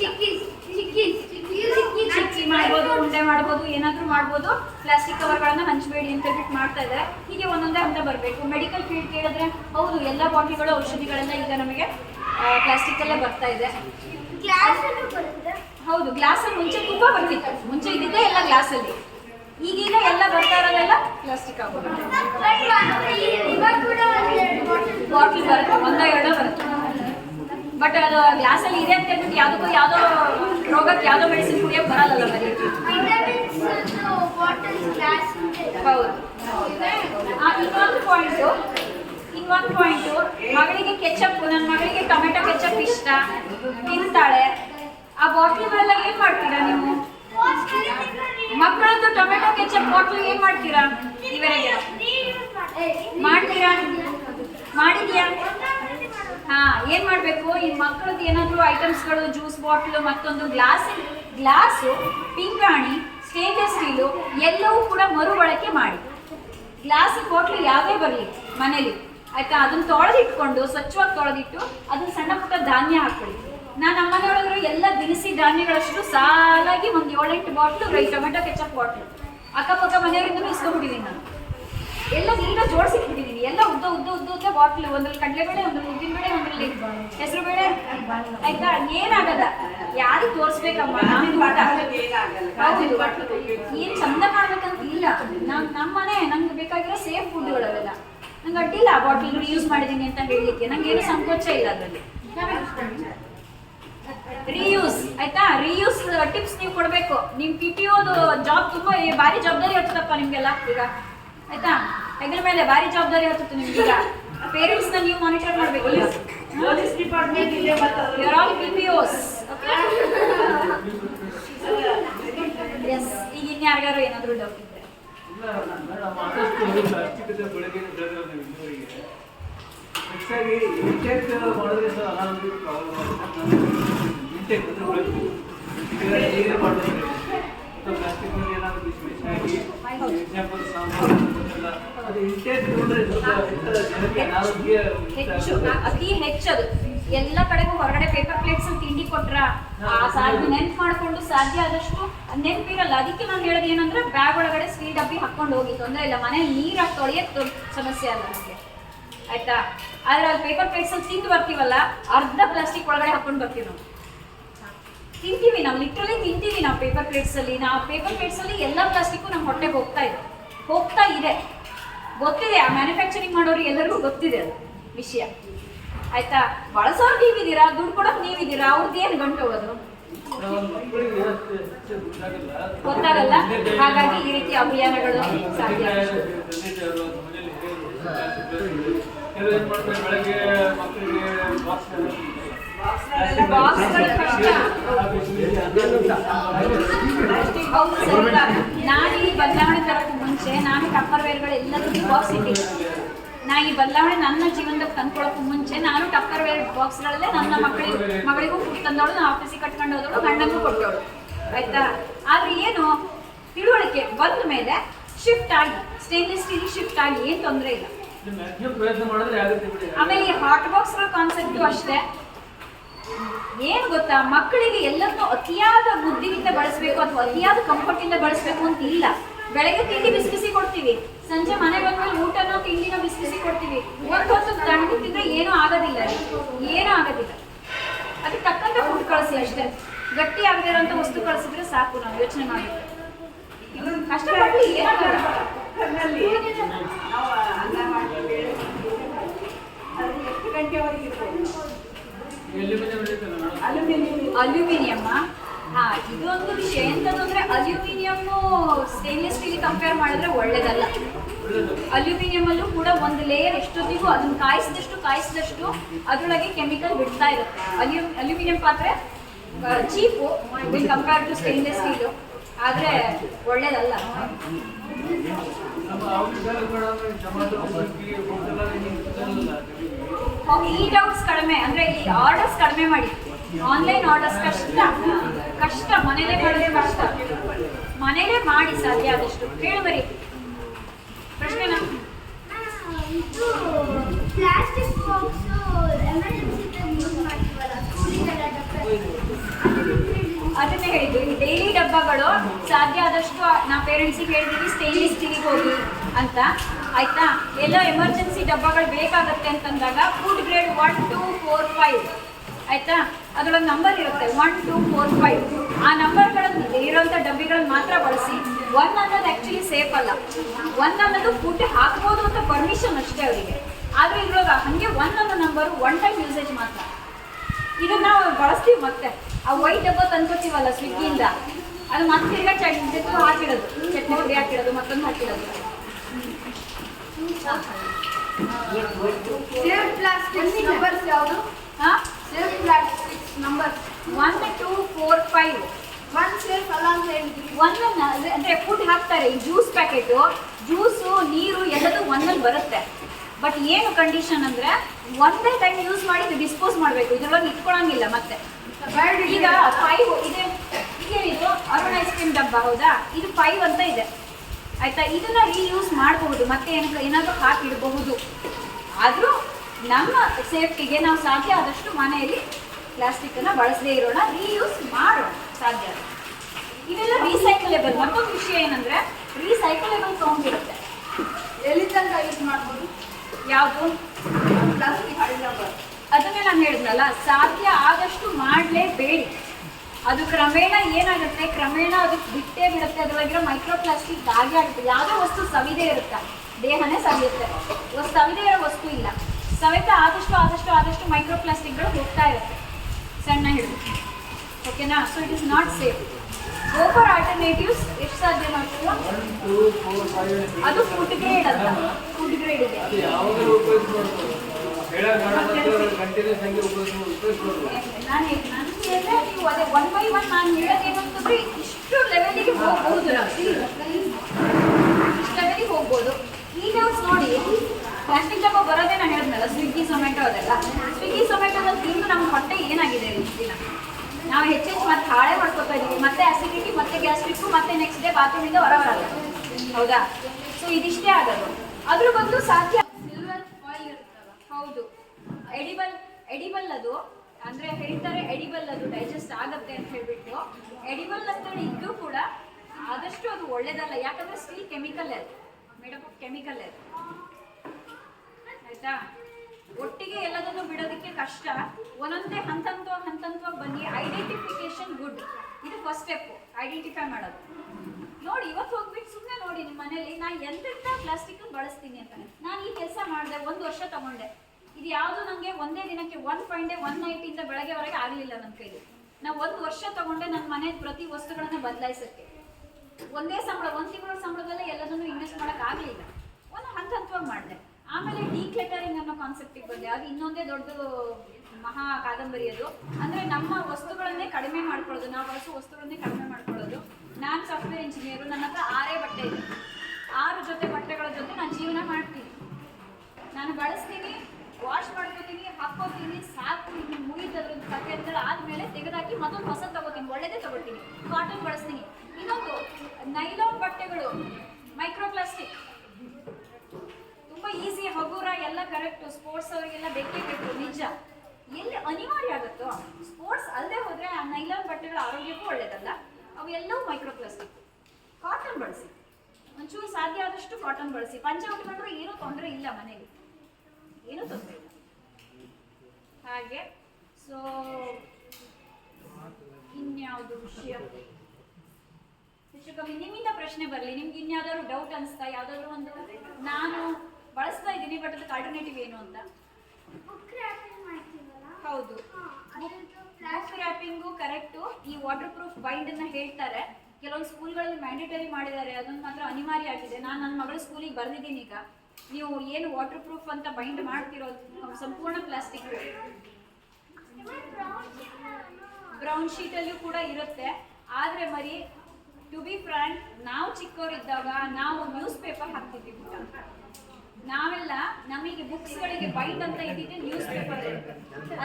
ಚಿಕ್ಕಿ ಮಾಡ್ಬೋದು, ಉಂಡೆ ಮಾಡ್ಬೋದು, ಏನಾದರೂ ಮಾಡ್ಬೋದು ಪ್ಲಾಸ್ಟಿಕ್ ಕವರ್ಗಳನ್ನ ಹಂಚಬೇಡಿ ಅಂತ ಹೇಳ್ಬಿಟ್ಟು ಮಾಡ್ತಾ ಹೀಗೆ ಒಂದೊಂದೇ ಹಂತ ಬರಬೇಕು. ಮೆಡಿಕಲ್ ಫೀಲ್ಡ್ ಕೇಳಿದ್ರೆ, ಹೌದು, ಎಲ್ಲ ಬಾಟಲಿಗಳು, ಔಷಧಿಗಳೆಲ್ಲ ಈಗ ನಮಗೆ ಪ್ಲಾಸ್ಟಿಕ್ ಅಲ್ಲೇ ಬರ್ತಾ ಇದೆ. ಹೌದು ಗ್ಲಾಸ್ ಮುಂಚೆ ತುಂಬಾ ಬರ್ತಿತ್ತು. ಮುಂಚೆ ಇದ್ದಿದ್ದೆ ಎಲ್ಲ ಗ್ಲಾಸ್ ಅಲ್ಲಿ. ಈಗೀಗ ಎಲ್ಲ ಬರ್ತಾ ಇರೋದೆಲ್ಲ ಪ್ಲಾಸ್ಟಿಕ್ ಆಗೋದು. ಬರುತ್ತೆ, ಒಂದೋ ಎರಡೋ ಬರುತ್ತೆ. ಬಟ್ ಅದು ಗ್ಲಾಸ್ ಅಲ್ಲಿ ಇದೆ ಅಂತ ಹೇಳ್ಬಿಟ್ಟು ಯಾವುದಕ್ಕೂ ಯಾವುದೋ ರೋಗಕ್ಕೆ ಯಾವುದೋ ಮೆಡಿಸಿನ್ ಕುಡಿಯೋಕೆ ಬರಲ್ಲ ಹೌದು. ಇನ್ನೊಂದು ಪಾಯಿಂಟು ಇನ್ನೊಂದು ಪಾಯಿಂಟು ಮಗಳಿಗೆ ಕೆಚಪ್ ನನ್ನ ಮಗಳಿಗೆ ಟೊಮೆಟೊ ಕೆಚಪ್ ಇಷ್ಟ. ತಿಂತಾಳೆ. ಆ ಬಾಟ್ಲಿಗಳೆಲ್ಲ ಏನ್ ಮಾಡ್ತೀರಾ ನೀವು? ಮಕ್ಕಳದ್ದು ಟೊಮೆಟೊ ಕೆಚಪ್ ಬಾಟ್ಲ್ ಏನ್ ಮಾಡ್ತೀರಾ? ಇವರಿಗೆ. ಮಾಡ್ತೀರಾ? ಮಾಡಿದ್ಯಾ? ಹಾ, ಏನ್ ಮಾಡ್ಬೇಕು? ಈ ಮಕ್ಕಳದ್ದು ಏನಾದ್ರು ಐಟಮ್ಸ್ಗಳು ಜ್ಯೂಸ್ ಬಾಟ್ಲು ಮತ್ತೊಂದು ಗ್ಲಾಸ್ ಗ್ಲಾಸು ಪಿಂಗಾಣಿ ಸ್ಟೇನ್ಲೆಸ್ ಸ್ಟೀಲು ಎಲ್ಲವೂ ಕೂಡ ಮರುಬಳಕೆ ಮಾಡಿ. ಗ್ಲಾಸ್ ಬಾಟ್ಲು ಯಾವುದೇ ಬರಲಿ, ಮನೇಲಿ. ಆಯ್ತಾ? ಅದನ್ನ ತೊಳೆದಿಟ್ಕೊಂಡು, ಸ್ವಚ್ಛವಾಗಿ ತೊಳೆದಿಟ್ಟು, ಅದನ್ನ ಸಣ್ಣ ಪುಟ್ಟ ಧಾನ್ಯ ಹಾಕೊಳ್ಳಿ ನಾನು ನಮ್ಮನೆಯೊಳಗಡೆ ಎಲ್ಲ ದಿನಸಿ ಧಾನ್ಯಗಳಷ್ಟು ಸಾಲಾಗಿ ಒಂದು ಏಳೆಂಟು ಬಾಟ್ಲು ರೈ ಟೊಮೆಟೊ ಕೆಚಪ್ ಬಾಟ್ಲು. ಅಕ್ಕಪಕ್ಕ ಮನೆಯವರಿಂದ ಇಸ್ಕೊಂಡ್ಬಿಟ್ಟಿದ್ದೀನಿ ನಾನು. ಎಲ್ಲ ನೀಟಾಗಿ ಜೋಡಿಸಿಟ್ಬಿಟ್ಟಿದ್ದೀನಿ ಎಲ್ಲ ಉದ್ದ ಉದ್ದ ಉದ್ದ ಉದ್ದ ಬಾಟ್ಲು. ಒಂದ್ರಲ್ಲಿ ಕಡಲೆಬೇಳೆ, ಒಂದ್ರಲ್ಲಿ ಉದ್ದಿನಬೇಳೆ ಒಂದ್ರಲ್ಲಿ ಹೆಸರು ಬೇಳೆ. ಆಯ್ತಾ? ಏನಾಗದ? ಯಾರಿಗೆ ತೋರಿಸ್ಬೇಕಮ್ಮ. ಏನ್ ಚಂದ ಮಾಡ್ಬೇಕಂತ ಇಲ್ಲ. ನಮ್ ನಮ್ಮ ಮನೆ ನಂಗೆ ಬೇಕಾಗಿರೋ ಸೇಫ್ ಫುಡ್ಗಳು ಅವೆಲ್ಲ ನಂಗೆ ಅಡ್ಡಿಲ್ಲ ಬಾಟ್ಲು ಯೂಸ್ ಮಾಡಿದೀನಿ ಅಂತ ಹೇಳಲಿಕ್ಕೆ ನಂಗೆ ಏನು ಸಂಕೋಚ ಇಲ್ಲ ಅದರಲ್ಲಿ. ರೀಯೂಸ್ ಆಯ್ತಾ? ರೀಯೂಸ್ ಟಿಪ್ಸ್ ನೀವು ಕೊಡಬೇಕು. ನಿಮ್ಮ ಪಿ ಪಿ ಓದು ಜಾಬ್ ತುಂಬಾ ಭಾರಿ ಜವಾಬ್ದಾರಿ ಹತ್ತದಪ್ಪ ನಿಮಗೆಲ್ಲ ಈಗ. ಆಯ್ತಾ? ಹೆಗಲ ಮೇಲೆ ಭಾರಿ ಜವಾಬ್ದಾರಿ ಇರ್ತದೆ ನಿಮ್ಗೆ ಈಗ. ಪೇರೆಂಟ್ಸ್ನ ನ ನೀವು ಮಾನಿಟರ್ ಮಾಡ್ಬೇಕು. ಪೊಲೀಸ್ ಡಿಪಾರ್ಟ್ಮೆಂಟ್ ಇಲ್ಲೇ ಬರ್ತಾರೆ ಯರ್ ಆಲ್ ಪಿ ಪಿ ಓಸ್ ಎಸ್ ಈಗ ಇನ್ಯಾರಿಗಾರು ಏನಾದರೂ ಡೌಟ್ ಇನ್ನೂರಿಗೆ ಹೆಚ್ಚಾಗಿ ಬಿಸಿಯಾಗಿ ಎಕ್ಸಾಂಪಲ್ ಸಾಂಬಾರು ಅದು ಹೆಚ್ಚು ಅತಿ ಹೆಚ್ಚದು ಎಲ್ಲ ಕಡೆಗೂ ಹೊರಗಡೆ ಪೇಪರ್ ಪ್ಲೇಟ್ಸ್ ತಿಂಡಿ ಕೊಟ್ರ ಆ ಸಾಧ್ಯ, ನೆನ್ಪು ಮಾಡ್ಕೊಂಡು ಸಾಧ್ಯ ಆದಷ್ಟು ನೆನ್ಪಿರಲ್ಲ. ಅದಕ್ಕೆ ನಾನು ಹೇಳೋದು ಏನಂದ್ರೆ ಬ್ಯಾಗ್ ಒಳಗಡೆ ಸ್ವೀಟ್ ಡಬ್ಬಿ ಹಾಕೊಂಡು ಹೋಗಿ. ತೊಂದರೆ ಇಲ್ಲ ಮನೆ ನೀರಾಗಿ ತೊಳೆಯೋದು ಸಮಸ್ಯೆ ಅಲ್ಲ ನಮಗೆ. ಆಯ್ತಾ? ಆದ್ರೆ ಅಲ್ಲಿ ಪೇಪರ್ ಪ್ಲೇಟ್ಸ್ ತಿಂದು ಬರ್ತೀವಲ್ಲ, ಅರ್ಧ ಪ್ಲಾಸ್ಟಿಕ್ ಒಳಗಡೆ ಹಾಕೊಂಡು ಬರ್ತೀವಿ ನಾವು. ತಿಂತೀವಿ ನಾವು ಲಿಟ್ರಲಿ ತಿಂತೀವಿ ನಾವು ಪೇಪರ್ ಪ್ಲೇಟ್ಸಲ್ಲಿ ನಾವು ಪೇಪರ್ ಪ್ಲೇಟ್ಸಲ್ಲಿ ಎಲ್ಲ ಪ್ಲಾಸ್ಟಿಕ್ ನಮ್ಮ ಹೊಟ್ಟೆಗೆ ಹೋಗ್ತಾ ಇದೆ. ಹೋಗ್ತಾ ಇದೆ. ಗೊತ್ತಿದೆ, ಆ ಮ್ಯಾನುಫ್ಯಾಕ್ಚರಿಂಗ್ ಮಾಡೋರು ಎಲ್ಲರಿಗೂ ಗೊತ್ತಿದೆ ಅದು ವಿಷಯ. ಆಯ್ತಾ? ಬಳಸೋರು ನೀವಿದ್ದೀರಾ? ದುಡ್ಡು ಕೊಡೋಕೆ ನೀವಿದ್ದೀರಾ? ಅವ್ರದ್ದು ಏನು ಗಂಟು ಹೆಚ್ಚು ಗೊತ್ತಾಗಲ್ಲ? ಹಾಗಾಗಿ ಈ ರೀತಿ ಅಭಿಯಾನಗಳು ಸಾಧ್ಯ ಬೆಳಗ್ಗೆ ಮಕ್ಕಳಿಗೆ ನಾನು ಈ ಬದಲಾವಣೆ ತರಕ್ಕೆ ಮುಂಚೆ ನಾನು ಟಪ್ಪರ್ ಎಲ್ಲದಕ್ಕೂ ಬಾಕ್ಸ್ ಇಟ್ಟಿದ್ದೆ ನಾ ಈ ಬದಲಾವಣೆ ನನ್ನ ಜೀವನದಾಗ ತಂದ್ಕೊಳಕ್ಕೂ ಮುಂಚೆ ನಾನು ಟಪ್ಪರ್ ವೇರ್ ಬಾಕ್ಸ್ಗಳಲ್ಲೇ ನನ್ನ ಮಕ್ಕಳಿಗೆ ಮಗಳಿಗೂ ಫುಡ್ ತಂದೋಳು ನಾ ಆಫೀಸಿಗೆ ಕಟ್ಕೊಂಡು ಹೋದವಳು ಗಂಡಂಗೂ ಕೊಟ್ಟೋಳು ಆಯ್ತಾ ಆದ್ರೆ ಏನು ತಿಳುವಳಿಕೆ ಬಂದ ಮೇಲೆ ಶಿಫ್ಟ್ ಆಗಿ ಸ್ಟೇನ್ಲೆಸ್ ಸ್ಟೀಲ್ ಶಿಫ್ಟ್ ಆಗಿ ಏನು ತೊಂದರೆ ಇಲ್ಲ ಆಮೇಲೆ ಈ ಹಾಟ್ ಬಾಕ್ಸ್ಗಳ ಕಾನ್ಸೆಪ್ಟು ಅಷ್ಟೇ. ಏನು ಗೊತ್ತಾ? ಮಕ್ಕಳಿಗೆ ಎಲ್ಲರನ್ನೂ ಅತಿಯಾದ ಬುದ್ಧಿಯಿಂದ ಬಳಸಬೇಕು ಅಥವಾ ಅತಿಯಾದ ಕಂಫರ್ಟಿಂದ ಬಳಸಬೇಕು ಅಂತ ಇಲ್ಲ. ಬೆಳಗ್ಗೆ ತಿಂಡಿ ಬಿಸಿ ಕೊಡ್ತೀವಿ. ಸಂಜೆ ಮನೆ ಬಂದ್ಮೇಲೆ ಊಟನೋ ತಿಂಡಿನೋ ಬಿಸಿ ಕೊಡ್ತೀವಿ. ಒಂದು ಹೊತ್ತು ತಣ್ಣಗೆ ತಿಂದ್ರೆ ಏನೂ ಆಗೋದಿಲ್ಲ. ಏನೂ ಆಗೋದಿಲ್ಲ. ಅದಕ್ಕೆ ತಕ್ಕಂತ ಫುಡ್ ಕಳಿಸಿ ಅಷ್ಟೇ. ಗಟ್ಟಿ ಆಗದೇ ವಸ್ತು ಕಳಿಸಿದ್ರೆ ಸಾಕು ನಾವು, ಯೋಚನೆ ಮಾಡಬೇಕು ಕಷ್ಟಪಟ್ಟು ಗಂಟೆವರೆಗೆ ಅಲ್ಯೂಮಿನಿಯಂ. ಹಾ, ಇದೊಂದು ವಿಷಯ. ಎಂತಂದ್ರೆ ಅಲ್ಯೂಮಿನಿಯಂ ಸ್ಟೇನ್ಲೆಸ್ ಸ್ಟೀಲ್ ಕಂಪೇರ್ ಮಾಡಿದ್ರೆ ಒಳ್ಳೇದಲ್ಲ. ಒಳ್ಳೇದು ಅಲ್ಯೂಮಿನಿಯಂ ಅಲ್ಲೂ ಕೂಡ ಒಂದು ಲೇಯರ್ ಎಷ್ಟೊತ್ತಿಗೂ ಅದನ್ನ ಕಾಯಿಸಿದಷ್ಟು ಕಾಯಿಸಿದಷ್ಟು ಅದರೊಳಗೆ ಕೆಮಿಕಲ್ ಬಿಡ್ತಾ ಇರುತ್ತೆ. ಅಲ್ಯೂ ಅಲ್ಯೂಮಿನಿಯಂ ಪಾತ್ರೆ cheap compare to stainless steel ಆದ್ರೆ ಒಳ್ಳೇದಲ್ಲ. ನಮ್ಮ ಆಫೀಸಲ್ಲಿ ಮೇಡಮ್ ಟೊಮಾಟೊ ಸ್ವಿಗ್ಗಿ ಹೋಟೆಲ್ ಸಿಗಲ್ಲ ಈ ಡೌಟ್ಸ್ ಕಡಿಮೆ, ಅಂದ್ರೆ ಈ ಆರ್ಡರ್ಸ್ ಕಡಿಮೆ ಮಾಡಿ. ಆನ್ಲೈನ್ ಆರ್ಡರ್ಸ್ ಕಷ್ಟ. ಕಷ್ಟ ಮನೇಲೆ ಮಾಡೋದೇ ಕಷ್ಟ. ಮನೇಲೆ ಮಾಡಿ ಸಾಧ್ಯ ಆದಷ್ಟು. ಕೇಳಿ ಬರಿ. ಪ್ರಶ್ನೆನ ಇದು ಪ್ಲಾಸ್ಟಿಕ್ ಬಾಕ್ಸ್ ಎಮರ್ಜೆನ್ಸಿ ಯೂಸ್ ಮಾಡ್ತೀವಲ್ಲ, ಸ್ಕೂಲಿಗೆಲ್ಲ ಅದನ್ನೇ ಹೇಳಿದ್ದು. ಈ ಡೈಲಿ ಡಬ್ಬಗಳು ಸಾಧ್ಯ ಆದಷ್ಟು ನಾ ಪೇರೆಂಟ್ಸಿಗೆ ಹೇಳಿದೀವಿ ಸ್ಟೇನ್ಲೆಸ್ ಸ್ಟೀಲಿಗೆ ಹೋಗಿ ಅಂತ. ಆಯ್ತಾ? ಎಲ್ಲ ಎಮರ್ಜೆನ್ಸಿ ಡಬ್ಬಗಳು ಬೇಕಾಗತ್ತೆ ಅಂತಂದಾಗ food grade one two four five ಆಯ್ತಾ? ಅದರೊಳಗೆ ನಂಬರ್ ಇರುತ್ತೆ. ಒನ್ ಟೂ ಫೋರ್ ಫೈವ್ ಆ ನಂಬರ್ಗಳನ್ನು ಇರೋಂಥ ಡಬ್ಬಿಗಳನ್ನು ಮಾತ್ರ ಬಳಸಿ. ಒನ್ ಅನ್ನೋದು ಆ್ಯಕ್ಚುಲಿ ಸೇಫ್ ಅಲ್ಲ. ಒನ್ ಅನ್ನೋದು ಫುಡ್ ಹಾಕ್ಬೋದು ಅಂತ ಪರ್ಮಿಷನ್ ಅಷ್ಟೇ ಅವರಿಗೆ. ಆದರೆ ಇದ್ರೊಳಗೆ ಹಾಗೆ ಒನ್ ಅನ್ನೋ ನಂಬರು ಒನ್ ಟೈಮ್ ಯೂಸೇಜ್ ಮಾತ್ರ. ಇದನ್ನ ನಾವು ಬಳಸ್ತೀವಿ ಮತ್ತೆ. ಆ ವೈಟ್ ಡಬ್ಬ ತಂದ್ಕೊತೀವಲ್ಲ ಸ್ವಿಗ್ಗಿಯಿಂದ. ಅದು ಮತ್ತೆ ತಿರ್ಗಾ ಚಟ್ನಿ ಹಾಕಿಡೋದು. ಚಟ್ನಿ ಪುಡಿ ಹಾಕಿಡೋದು ಮತ್ತೊಂದು ಹಾಕಿಡೋದು. ಸೇಫ್ ಪ್ಲಾಸ್ಟಿಕ್ಸ್ ನಂಬರ್ಸ್ ಯಾವುದು? ಹಾಂ? Safe plastics number one two four five one safe ಅಲ್ಲ ಅಂತ ಹೇಳಿದ್ರಿ ಒಂದನ್ನ ಅಂದ್ರೆ ಫುಡ್ ಹಾಕ್ತಾರೆ. ಈ ಜ್ಯೂಸ್ ಪ್ಯಾಕೆಟು ಜ್ಯೂಸು ನೀರು ಎಲ್ಲದೂ ಒಂದಲ್ಲಿ ಬರುತ್ತೆ. ಬಟ್ ಏನು ಕಂಡೀಷನ್ ಅಂದ್ರೆ ಒಂದೇ ಟೈಮ್ ಯೂಸ್ ಮಾಡಿ ಡಿಸ್ಪೋಸ್ ಮಾಡಬೇಕು. ಇದ್ರೊಳಗೆ ಇಟ್ಕೊಳಂಗಿಲ್ಲ ಮತ್ತೆ. ಈಗ ಫೈವ್ ಇದೆ. ಇದೇನಿದು ಅರುಣ್ ಐಸ್ ಕ್ರೀಮ್ ಡಬ್ಬ ಹೌದಾ? ಇದು ಫೈವ್ ಅಂತ ಇದೆ. ಆಯ್ತಾ? ಇದನ್ನ ರೀಯೂಸ್ ಮಾಡಬಹುದು. ಮತ್ತೆ ಏನಾದ್ರು ಏನಾದರೂ ಹಾಕಿಡಬಹುದು ಆದರೂ ನಮ್ಮ ಸೇಫ್ಟಿಗೆ ನಾವು ಸಾಧ್ಯ ಆದಷ್ಟು ಮನೆಯಲ್ಲಿ ಪ್ಲಾಸ್ಟಿಕ್ಕನ್ನು ಬಳಸದೇ ಇರೋಣ. ರೀಯೂಸ್ ಮಾಡೋಣ. ಸಾಧ್ಯ ಇದೆಲ್ಲ ರೀಸೈಕಲೇಬಲ್ ಮತ್ತೊಂದು ವಿಷಯ ಏನಂದ್ರೆ ರೀಸೈಕಲೇಬಲ್ ಸೌಂಡ್ ಇರುತ್ತೆ. ಎಲ್ಲಿ ತನಕ ಯೂಸ್ ಮಾಡ್ಬೋದು? ಯಾವುದು? ಪ್ಲಾಸ್ಟಿಕ್ ಹಳಿರಬಾರ್ದು ಅದನ್ನೇ ನಾನು ಹೇಳಿದ್ನಲ್ಲ, ಸಾಧ್ಯ ಆದಷ್ಟು ಮಾಡಲೇಬೇಡಿ. ಅದು ಕ್ರಮೇಣ ಏನಾಗುತ್ತೆ? ಕ್ರಮೇಣ ಅದು ಬಿಟ್ಟೇ ಬಿಡುತ್ತೆ. ಅದರೊಳಗಿರೋ ಮೈಕ್ರೋ ಪ್ಲಾಸ್ಟಿಕ್ ದಾಗೆ ಆಗುತ್ತೆ. ಯಾವುದೋ ವಸ್ತು ಸವಿದೇ ಇರುತ್ತೆ? ದೇಹನೇ ಸವಿಯುತ್ತೆ. ಸವಿದೇ ಇರೋ ವಸ್ತು ಇಲ್ಲ. ಸವೆತ ಆದಷ್ಟು ಆದಷ್ಟು ಆದಷ್ಟು ಮೈಕ್ರೋ ಪ್ಲಾಸ್ಟಿಕ್ಗಳು ಹೋಗ್ತಾ ಇರುತ್ತೆ. ಸಣ್ಣ ಹಿಡಿದು. ಓಕೆನಾ? So it is not safe go for alternatives ಎಷ್ಟು ಸಾಧ್ಯ ಮಾಡ್ತೀವೋ ಅದು ಫುಡ್ಗೆ ಗ್ರೇಡ್ ಇಷ್ಟು ಲೆವೆಲಿಗೆ ಹೋಗಬಹುದು ಇಷ್ಟು ಲೆವೆಲಿಗೆ ಹೋಗ್ಬೋದು ಈಗ ನೋಡಿ ಪ್ಲಾಸ್ಟಿಕ್ ಡಬ್ಬ ಬರೋದೇ ನಾನು ಹೇಳಿದ್ನಲ್ಲ ಸ್ವಿಗ್ಗಿ ಝೊಮ್ಯಾಟೊ ಅದೆಲ್ಲ ಸ್ವಿಗ್ಗಿ ಝೊಮ್ಯಾಟೊದಲ್ಲಿ ತಿಂದು ನಮ್ಮ ಹೊಟ್ಟೆ ಏನಾಗಿದೆ ದಿನ ನಾವು ಹೆಚ್ಚೆಚ್ಚು ಮತ್ತೆ ಹಾಳೆ ಮಾಡ್ಕೊತಾ ಇದೀವಿ ಮತ್ತೆ ಅಸಿಡಿಟಿ ಮತ್ತೆ ಗ್ಯಾಸ್ಟ್ರಿಕ್ಕು ಮತ್ತೆ ನೆಕ್ಸ್ಟ್ ಡೇ ಬಾತ್ರೂಮಿಂದ ಹೊರ ಹೌದಾ ಸೊ ಇದಿಷ್ಟೇ ಆಗೋದು ಅದ್ರ ಬದಲು ಸಾಧ್ಯ ಸಿಲ್ವರ್ ಫಾಯಿಲ್ ಇರುತ್ತಲ್ಲ, ಹೌದು. ಎಡಿಬಲ್ ಎಡಿಬಲ್ ಅದು, ಅಂದ್ರೆ ಹೇಳ್ತಾರೆ ಎಡಿಬಲ್ ಅದು ಡೈಜೆಸ್ಟ್ ಆಗತ್ತೆ ಅಂತ ಹೇಳ್ಬಿಟ್ಟು ಎಡಿಬಲ್ ಅಂತೇಳಿ ಇದ್ರೂ ಕೂಡ ಆದಷ್ಟು ಅದು ಒಳ್ಳೇದಲ್ಲ, ಯಾಕಂದ್ರೆ ಸ್ಟಿಲ್ ಕೆಮಿಕಲ್ ಅದು ಮೇಡಮ್ ಕೆಮಿಕಲ್ ಅದು. ಆಯ್ತಾ? ಒಟ್ಟಿಗೆ ಎಲ್ಲದನ್ನು ಬಿಡೋದಕ್ಕೆ ಕಷ್ಟ. ಒಂದೊಂದೇ ಹಂತ ಹಂತವಾಗಿ ಬನ್ನಿ ಐಡೆಂಟಿಫಿಕೇಶನ್ ಗುಡ್ ಇದು ಫಸ್ಟ್ ಸ್ಟೆಪ್ ಐಡೆಂಟಿಫೈ ಮಾಡೋದು. ನೋಡಿ, ಇವತ್ತು ಹೋಗ್ಬಿಟ್ಟು ಸುಮ್ಮನೆ ನೋಡಿ ನಿಮ್ಮ ಮನೇಲಿ ನಾನು ಎಂತೆಂಥ ಪ್ಲಾಸ್ಟಿಕ್ ಬಳಸ್ತೀನಿ ಅಂತ. ನಾನು ಈ ಕೆಲಸ ಮಾಡಿದೆ, ಒಂದು ವರ್ಷ ತಗೊಂಡೆ. ಇದು ಯಾವುದು ನನಗೆ ಒಂದೇ ದಿನಕ್ಕೆ ಒನ್ ಪಾಯಿಂಟ್ ಒನ್ ನೈಟಿಂದ ಬೆಳಗ್ಗೆವರೆಗೆ ಆಗಲಿಲ್ಲ ನನ್ನ ಕೈಲಿ. ನಾವು ಒಂದು ವರ್ಷ ತಗೊಂಡೆ ನನ್ನ ಮನೆ ಪ್ರತಿ ವಸ್ತುಗಳನ್ನ ಬದಲಾಯಿಸಕ್ಕೆ. ಒಂದೇ ಸಂಬಳ, ಒಂದು ತಿಂಗಳ ಸಂಬಳದಲ್ಲೇ ಎಲ್ಲದನ್ನು ಇನ್ವೆಸ್ಟ್ ಮಾಡೋಕೆ ಆಗಲಿಲ್ಲ. ಒಂದು ಹಂತ ಹಂತವಾಗಿ ಮಾಡಿದೆ. ಆಮೇಲೆ ಡಿಕ್ಲೆಟರಿಂಗ್ ಅನ್ನೋ ಕಾನ್ಸೆಪ್ಟಿಗೆ ಬಂದೆ. ಅದು ಇನ್ನೊಂದೇ ದೊಡ್ಡದು ಮಹಾ ಕಾದಂಬರಿ ಅದು. ಅಂದ್ರೆ ನಮ್ಮ ವಸ್ತುಗಳನ್ನೇ ಕಡಿಮೆ ಮಾಡ್ಕೊಳ್ಳೋದು. ನಾವು ಬಳಸೋ ವಸ್ತುಗಳನ್ನೇ ಕಡಿಮೆ ಮಾಡ್ಕೊಳ್ಳೋದು. ನಾನು ಸಾಫ್ಟ್ವೇರ್ ಇಂಜಿನಿಯರು ನನ್ನ ಹತ್ರ ಆರೇ ಬಟ್ಟೆ ಇದೆ. ಆರು ಜೊತೆ ಬಟ್ಟೆಗಳ ಜೊತೆ ನಾನು ಜೀವನ ಮಾಡ್ತೀನಿ. ನಾನು ಬಳಸ್ತೀನಿ ವಾಶ್ ಮಾಡ್ಕೋತೀನಿ ಹಾಕೋತೀನಿ ಸಾಕ್ತೀನಿ ಮುಗಿದದ್ರದ್ದು ಕತೆ ಅಂತ ಆದ್ಮೇಲೆ ತೆಗೆದಾಕಿ ಮತ್ತೊಂದು ಹೊಸ ತಗೋತೀನಿ, ಒಳ್ಳೇದೇ ತಗೋತೀನಿ. ಕಾಟನ್ ಬಳಸ್ತೀನಿ. ಇನ್ನೊಂದು ನೈಲಾನ್ ಬಟ್ಟೆಗಳು ಮೈಕ್ರೋ ಪ್ಲಾಸ್ಟಿಕ್ ತುಂಬಾ ಈಸಿ ಹಗುರ, ಎಲ್ಲ ಕರೆಕ್ಟ್ ಸ್ಪೋರ್ಟ್ಸ್ ಅವರಿಗೆಲ್ಲ ಬೇಕೇ ಬೇಕು ನಿಜ. ಎಲ್ಲಿ ಅನಿವಾರ್ಯ ಆಗುತ್ತೋ ಸ್ಪೋರ್ಟ್ಸ್ ಅಲ್ಲದೆ ಹೋದ್ರೆ ಆ ನೈಲಾನ್ ಬಟ್ಟೆಗಳ ಆರೋಗ್ಯಕ್ಕೂ ಒಳ್ಳೇದಲ್ಲ. ಅವು ಮೈಕ್ರೋಪ್ಲಾಸ್ಟಿಕ್ ಮೈಕ್ರೋ ಕಾಟನ್ ಬಳಸಿ. ಒಂಚೂರು ಸಾಧ್ಯ ಆದಷ್ಟು ಕಾಟನ್ ಬಳಸಿ. ಪಂಚೆ ಉಟ್ಕೊಂಡ್ರು ಏನೂ ತೊಂದರೆ ಇಲ್ಲ ಮನೇಲಿ ಏನೂ ತೊಂದರೆ ಇಲ್ಲ. ಹಾಗೆ ಸೊ ಇನ್ಯಾವುದು ವಿಷಯ? ಹೆಚ್ಚು ಕಮ್ಮಿ ನಿಮ್ಮಿಂದ ಪ್ರಶ್ನೆ ಬರಲಿ. ನಿಮ್ಗೆ ಇನ್ಯಾವ್ದಾದ್ರು ಡೌಟ್ ಅನಿಸ್ತಾ? ಯಾವ್ದಾದ್ರು ಒಂದು ನಾನು ಬಳಸ್ತಾ ಇದ್ದೀನಿ ಬಟ್ ಅದಕ್ಕೆ ಆಲ್ಟರ್ನೇಟಿವ್ ಏನು ಅಂತ? ಹೌದು. ಪ್ಲಾಸ್ಟಿಕ್ ರ್ಯಾಪಿಂಗು ಕರೆಕ್ಟು ಈ ವಾಟರ್ ಪ್ರೂಫ್ ಬೈಂಡ್ ಅನ್ನ ಹೇಳ್ತಾರೆ. ಕೆಲವೊಂದು ಸ್ಕೂಲ್ಗಳಲ್ಲಿ ಮ್ಯಾಂಡೇಟರಿ ಮಾಡಿದ್ದಾರೆ. ಅದೊಂದು ಮಾತ್ರ ಅನಿವಾರ್ಯ ಆಗಿದೆ. ನಾನು ನನ್ನ ಮಗಳ ಸ್ಕೂಲಿಗೆ ಬರೆದಿದ್ದೀನಿ ಈಗ. ನೀವು ಏನು ವಾಟರ್ ಪ್ರೂಫ್ ಅಂತ ಬೈಂಡ್ ಮಾಡ್ತಿರೋದು ಸಂಪೂರ್ಣ ಪ್ಲಾಸ್ಟಿಕ್ ಬ್ರೌನ್ ಶೀಟಲ್ಲೂ ಕೂಡ ಇರುತ್ತೆ. ಆದರೆ ಮರಿ ಟು ಬಿ ಫ್ರಾಂಕ್ ನಾವು ಚಿಕ್ಕವರಿದ್ದಾಗ ನಾವು ನ್ಯೂಸ್ ಪೇಪರ್ ಹಾಕ್ತಿದ್ವಿ. ನಾವೆಲ್ಲ ನಮಗೆ ಬುಕ್ಸ್ಗಳಿಗೆ ಬೈಟ್ ಅಂತ ಇದ್ದಿದ್ದೆ ನ್ಯೂಸ್ ಪೇಪರ್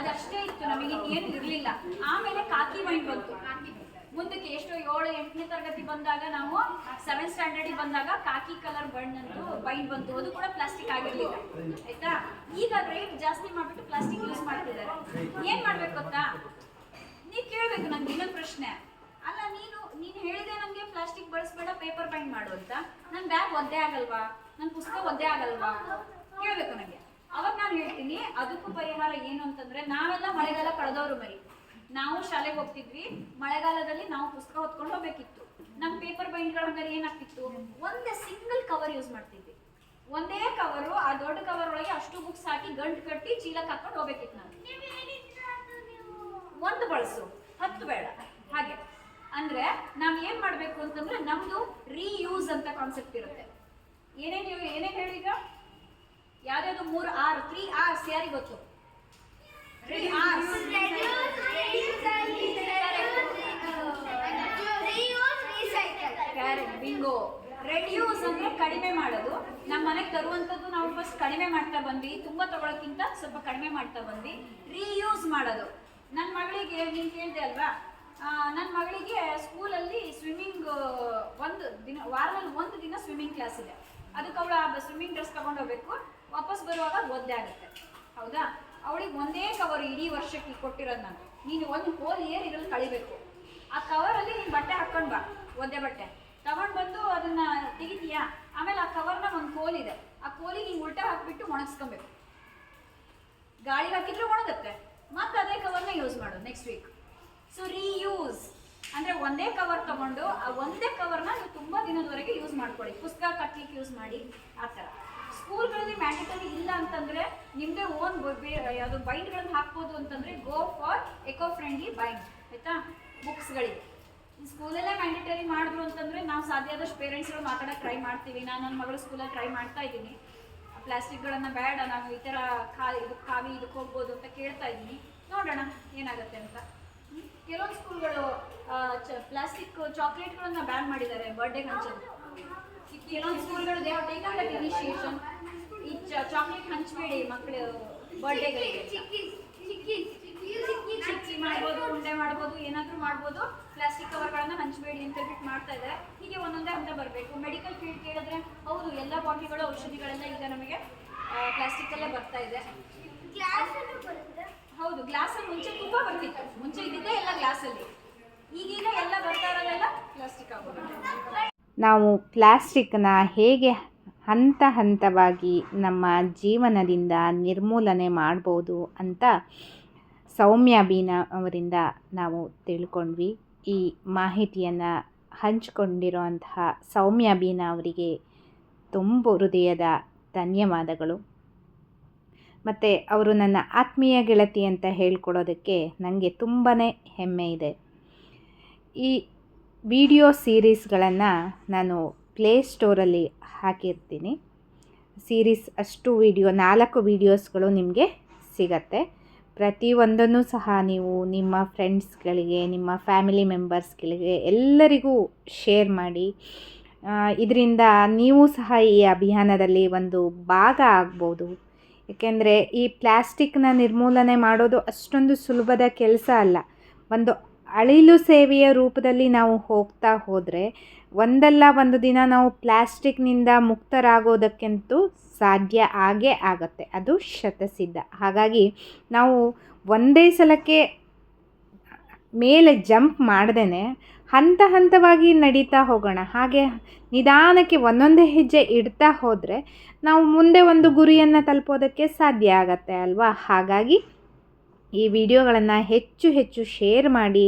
ಅದಷ್ಟೇ ಇತ್ತು, ನಮಗೆ ಏನು ಇರಲಿಲ್ಲ. ಆಮೇಲೆ ಕಾಕಿ ಬೈಂಡ್ ಬಂತು. ಮುಂದಕ್ಕೆ ಎಷ್ಟೋ ಏಳು, ಎಂಟನೇ ತರಗತಿ ಬಂದಾಗ ನಾವು ಸೆವೆಂತ್ ಸ್ಟ್ಯಾಂಡರ್ಡಿಗೆ ಬಂದಾಗ ಕಾಕಿ ಕಲರ್ ಬಣ್ಣದ್ದು ಬೈಂಡ್ ಬಂತು. ಅದು ಕೂಡ ಪ್ಲಾಸ್ಟಿಕ್ ಆಗಿರ್ಲಿಲ್ಲ. ಆಯ್ತಾ? ಈಗ ರೇಟ್ ಜಾಸ್ತಿ ಮಾಡ್ಬಿಟ್ಟು ಪ್ಲಾಸ್ಟಿಕ್ ಯೂಸ್ ಮಾಡ್ತಿದ್ದಾರೆ. ಏನ್ ಮಾಡ್ಬೇಕು ಗೊತ್ತಾ? ನೀವ್ ಕೇಳ್ಬೇಕು ನಂಗೆ ಇನ್ನೊಂದು ಪ್ರಶ್ನೆ. ಅಲ್ಲ, ನೀನು ನೀನು ಹೇಳಿದೆ ನನಗೆ ಪ್ಲಾಸ್ಟಿಕ್ ಬಳಸ್ಬೇಡ ಪೇಪರ್ ಬೈಂಡ್ ಮಾಡು ಅಂತ. ನನ್ನ ಬ್ಯಾಗ್ ಒದ್ದೆ ಆಗಲ್ವಾ? ನನ್ನ ಪುಸ್ತಕ ಒಂದೇ ಆಗಲ್ವಾ? ಕೇಳಬೇಕು ನನಗೆ. ಅವಾಗ ನಾನು ಹೇಳ್ತೀನಿ, ಅದಕ್ಕೂ ಪರಿಹಾರ ಏನು ಅಂತಂದ್ರೆ ನಾವೆಲ್ಲ ಮಳೆಗಾಲ ಕಳೆದವರು ಮರಿ. ನಾವು ಶಾಲೆಗೆ ಹೋಗ್ತಿದ್ವಿ, ಮಳೆಗಾಲದಲ್ಲಿ ನಾವು ಪುಸ್ತಕ ಹೊತ್ಕೊಂಡು ಹೋಗ್ಬೇಕಿತ್ತು. ನಮ್ಮ ಪೇಪರ್ ಬೈಂಡ್ಗಳ ಮೇಲೆ ಏನಾಗ್ತಿತ್ತು? ಒಂದೇ ಸಿಂಗಲ್ ಕವರ್ ಯೂಸ್ ಮಾಡ್ತಿದ್ವಿ. ಒಂದೇ ಕವರು ಆ ದೊಡ್ಡ ಕವರ್ ಒಳಗೆ ಅಷ್ಟು ಬುಕ್ಸ್ ಹಾಕಿ ಗಂಟು ಕಟ್ಟಿ ಚೀಲಕ್ಕೆ ಹಾಕೊಂಡು ಹೋಗ್ಬೇಕಿತ್ತು ನಾನು. ಒಂದು ಬಳಸು, ಹತ್ತು ಬೇಡ. ಹಾಗೆ. ಅಂದ್ರೆ ನಾವು ಏನ್ ಮಾಡ್ಬೇಕು ಅಂತಂದ್ರೆ ನಮ್ದು ರೀಯೂಸ್ ಅಂತ ಕಾನ್ಸೆಪ್ಟ್ ಇರುತ್ತೆ. ಏನೇನ್ ನೀವು ಏನೇ ಹೇಳಿ ಈಗ? ಯಾವ್ಯಾವ್ದು ಮೂರು ಆರ್? ತ್ರೀ ಆರ್ಸ್ ಯಾರಿಗೆ ಗೊತ್ತು. ಬಿಂಗೋ ರೆಡ್ಯೂಸ್ ಅಂದ್ರೆ ಕಡಿಮೆ ಮಾಡೋದು. ನಮ್ಮ ಮನೆಗೆ ತರುವಂಥದ್ದು ನಾವು ಫಸ್ಟ್ ಕಡಿಮೆ ಮಾಡ್ತಾ ಬಂದ್ವಿ. ತುಂಬಾ ತಗೊಳಕ್ಕಿಂತ ಸ್ವಲ್ಪ ಕಡಿಮೆ ಮಾಡ್ತಾ ಬಂದ್ವಿ. ರೀಯೂಸ್ ಮಾಡೋದು. ನನ್ನ ಮಗಳಿಗೆ, ನೀನು ಕೇಳಿದೆ ಅಲ್ವಾ? ನನ್ನ ಮಗಳಿಗೆ ಸ್ಕೂಲಲ್ಲಿ ಸ್ವಿಮ್ಮಿಂಗ್ ಒಂದು ದಿನ, ವಾರದಲ್ಲಿ ಒಂದು ದಿನ ಸ್ವಿಮ್ಮಿಂಗ್ ಕ್ಲಾಸ್ ಇದೆ. ಅದಕ್ಕೆ ಅವಳು ಆ ಸ್ವಿಮ್ಮಿಂಗ್ ಡ್ರೆಸ್ ತಗೊಂಡು ಹೋಗ್ಬೇಕು. ವಾಪಸ್ ಬರುವಾಗ ಒದ್ದೆ ಆಗುತ್ತೆ. ಹೌದಾ? ಅವಳಿಗೆ ಒಂದೇ ಕವರ್ ಇಡೀ ವರ್ಷಕ್ಕೆ ಕೊಟ್ಟಿರೋದು ನಾನು. ನೀನು ಒಂದು ಹೋಲ್ ಏರ್ ಇದ್ರಲ್ಲಿ ಕಳಿಬೇಕು. ಆ ಕವರಲ್ಲಿ ನೀನು ಬಟ್ಟೆ ಹಾಕೊಂಡು ಬಾ. ಒದ್ದೆ ಬಟ್ಟೆ. ತಗೊಂಡು ಬಂದು ಅದನ್ನ ತೆಗಿತೀಯಾ? ಆಮೇಲೆ ಆ ಕವರ್ನ ಒಂದು ಕೋಲ್ ಇದೆ. ಆ ಕೋಲಿಗೆ ಹಿಂಗೆ ಉಲ್ಟಾ ಹಾಕ್ಬಿಟ್ಟು ಒಣಗಿಸ್ಕೊಬೇಕು. ಗಾಳಿ ಹಾಕಿದ್ರೆ ಒಣಗುತ್ತೆ. ಮತ್ತೆ ಅದೇ ಕವರ್ನ ಯೂಸ್ ಮಾಡು ನೆಕ್ಸ್ಟ್ ವೀಕ್ ಸೊ ರೀಯೂಸ್ ಅಂದ್ರೆ ಒಂದೇ ಕವರ್ ತಗೊಂಡು ಆ ಒಂದೇ ಕವರ್ನ ನೀವು ತುಂಬಾ ದಿನದವರೆಗೆ ಯೂಸ್ ಮಾಡ್ಕೊಳ್ಳಿ. ಪುಸ್ತಕ ಕಟ್ಲಿಕ್ಕೆ ಯೂಸ್ ಮಾಡಿ, ಆ ಥರ. ಸ್ಕೂಲ್ಗಳಲ್ಲಿ ಮ್ಯಾಂಡೇಟರಿ ಇಲ್ಲ ಅಂತಂದ್ರೆ ನಿಮ್ದೇ ಓನ್ ಯಾವುದು ಬೈಂಡ್ಗಳನ್ನು ಹಾಕ್ಬೋದು ಅಂತಂದ್ರೆ go for eco friendly bind ಆಯ್ತಾ ಬುಕ್ಸ್ಗಳಿಗೆ ಸ್ಕೂಲಲ್ಲೇ ಮ್ಯಾಂಡೇಟರಿ ಮಾಡಿದ್ರು ಅಂತಂದ್ರೆ ನಾವು ಸಾಧ್ಯ ಆದಷ್ಟು ಪೇರೆಂಟ್ಸ್ಗಳು ಮಾತಾಡೋಕೆ ಟ್ರೈ ಮಾಡ್ತೀವಿ. ನಾನು ನನ್ನ ಮಗಳು ಸ್ಕೂಲಲ್ಲಿ ಟ್ರೈ ಮಾಡ್ತಾ ಇದ್ದೀನಿ. ಪ್ಲಾಸ್ಟಿಕ್ಗಳನ್ನು ಬೇಡ ನಾವು ಈ ಥರ ಖಾ ಇದು ಕಾವಿ ಇದಕ್ಕೆ ಹೋಗ್ಬೋದು ಅಂತ ಕೇಳ್ತಾ ಇದ್ದೀನಿ. ನೋಡೋಣ, ಏನಾಗುತ್ತೆ ಅಂತ. ಕೆಲವೊಂದು ಸ್ಕೂಲ್ಗಳು ಪ್ಲಾಸ್ಟಿಕ್ ಚಾಕ್ಲೇಟ್ಗಳನ್ನ ಬ್ಯಾನ್ ಮಾಡಿದ್ದಾರೆ ಬರ್ಡೇಗೆ ಹಂಚೋದು. ಕೆಲವೊಂದು ಸ್ಕೂಲ್ಗಳು ಇನಿಷಿಯೇಷನ್ ಈ ಚಾಕ್ಲೇಟ್ ಹಂಚಬೇಡಿ ಮಕ್ಕಳು ಬರ್ಡೇಗಳಿಗೆ ಚಿಕ್ಕಿ ಮಾಡ್ಬೋದು, ಉಂಡೆ ಮಾಡ್ಬೋದು, ಏನಾದರೂ ಮಾಡ್ಬೋದು ಪ್ಲಾಸ್ಟಿಕ್ ಕವರ್ಗಳನ್ನ ಹಂಚಬೇಡಿ ಅಂತ ಹೇಳ್ಬಿಟ್ಟು ಮಾಡ್ತಾ ಇದ್ದಾರೆ. ಹೀಗೆ ಒಂದೊಂದೇ ಹಂತ ಬರಬೇಕು. ಮೆಡಿಕಲ್ ಫೀಲ್ಡ್ ಕೇಳಿದ್ರೆ, ಹೌದು, ಎಲ್ಲ ಬಾಟಲಿಗಳು ಔಷಧಿಗಳೆಲ್ಲ ಈಗ ನಮಗೆ ಪ್ಲಾಸ್ಟಿಕ್ಕಲ್ಲೇ ಬರ್ತಾ ಇದೆ. ಹೌದು ಗ್ಲಾಸಲ್ಲಿ ಮುಂಚೆ ತುಂಬಾ ಬರ್ತಿತ್ತು. ಮುಂಚೆ ಇದ್ದಿದ್ದೆ ಎಲ್ಲ ಗ್ಲಾಸಲ್ಲಿ ಈಗೀಗ ಎಲ್ಲ ಬರ್ತಾ ಪ್ಲಾಸ್ಟಿಕ್ ಆಗೋದು ನಾವು ಪ್ಲಾಸ್ಟಿಕ್ನ ಹೇಗೆ ಹಂತ ಹಂತವಾಗಿ ನಮ್ಮ ಜೀವನದಿಂದ ನಿರ್ಮೂಲನೆ ಮಾಡ್ಬೋದು ಅಂತ ಸೌಮ್ಯ ಬೀನಾ ಅವರಿಂದ ನಾವು ತಿಳ್ಕೊಂಡ್ವಿ. ಈ ಮಾಹಿತಿಯನ್ನು ಹಂಚಿಕೊಂಡಿರುವಂತಹ ಸೌಮ್ಯ ಬೀನಾ ಅವರಿಗೆ ತುಂಬ ಹೃದಯದ ಧನ್ಯವಾದಗಳು. ಮತ್ತು ಅವರು ನನ್ನ ಆತ್ಮೀಯ ಗೆಳತಿ ಅಂತ ಹೇಳ್ಕೊಡೋದಕ್ಕೆ ನನಗೆ ತುಂಬಾ ಹೆಮ್ಮೆ ಇದೆ. ಈ ವಿಡಿಯೋ ಸೀರೀಸ್ಗಳನ್ನು ನಾನು ಪ್ಲೇ ಸ್ಟೋರಲ್ಲಿ ಹಾಕಿರ್ತೀನಿ. ಸೀರೀಸ್ ಅಷ್ಟು ವಿಡಿಯೋ, ನಾಲ್ಕು ವಿಡಿಯೋಸ್ಗಳು ನಿಮಗೆ ಸಿಗತ್ತೆ. ಪ್ರತಿಯೊಂದನ್ನು ಸಹ ನೀವು ನಿಮ್ಮ ಫ್ರೆಂಡ್ಸ್ಗಳಿಗೆ, ನಿಮ್ಮ ಫ್ಯಾಮಿಲಿ ಮೆಂಬರ್ಸ್ಗಳಿಗೆ ಎಲ್ಲರಿಗೂ ಶೇರ್ ಮಾಡಿ. ಇದರಿಂದ ನೀವು ಸಹ ಈ ಅಭಿಯಾನದಲ್ಲಿ ಒಂದು ಭಾಗ ಆಗ್ಬೋದು. ಏಕೆಂದರೆ ಈ ಪ್ಲ್ಯಾಸ್ಟಿಕ್ನ ನಿರ್ಮೂಲನೆ ಮಾಡೋದು ಅಷ್ಟೊಂದು ಸುಲಭದ ಕೆಲಸ ಅಲ್ಲ. ಒಂದು ಅಳಿಲು ಸೇವೆಯ ರೂಪದಲ್ಲಿ ನಾವು ಹೋಗ್ತಾ ಹೋದರೆ ಒಂದಲ್ಲ ಒಂದು ದಿನ ನಾವು ಪ್ಲ್ಯಾಸ್ಟಿಕ್ನಿಂದ ಮುಕ್ತರಾಗೋದಕ್ಕಂತೂ ಸಾಧ್ಯ ಆಗೇ ಆಗತ್ತೆ. ಅದು ಶತಸಿದ್ಧ. ಹಾಗಾಗಿ ನಾವು ಒಂದೇ ಸಲಕ್ಕೆ ಮೇಲೆ ಜಂಪ್ ಮಾಡ್ದೇ ಹಂತ ಹಂತವಾಗಿ ನಡೀತಾ ಹೋಗೋಣ. ಹಾಗೆ ನಿಧಾನಕ್ಕೆ ಒಂದೊಂದೇ ಹೆಜ್ಜೆ ಇಡ್ತಾ ಹೋದರೆ ನಾವು ಮುಂದೆ ಒಂದು ಗುರಿಯನ್ನು ತಲುಪೋದಕ್ಕೆ ಸಾಧ್ಯ ಆಗತ್ತೆ ಅಲ್ವಾ? ಹಾಗಾಗಿ ಈ ವಿಡಿಯೋಗಳನ್ನು ಹೆಚ್ಚು ಹೆಚ್ಚು ಶೇರ್ ಮಾಡಿ.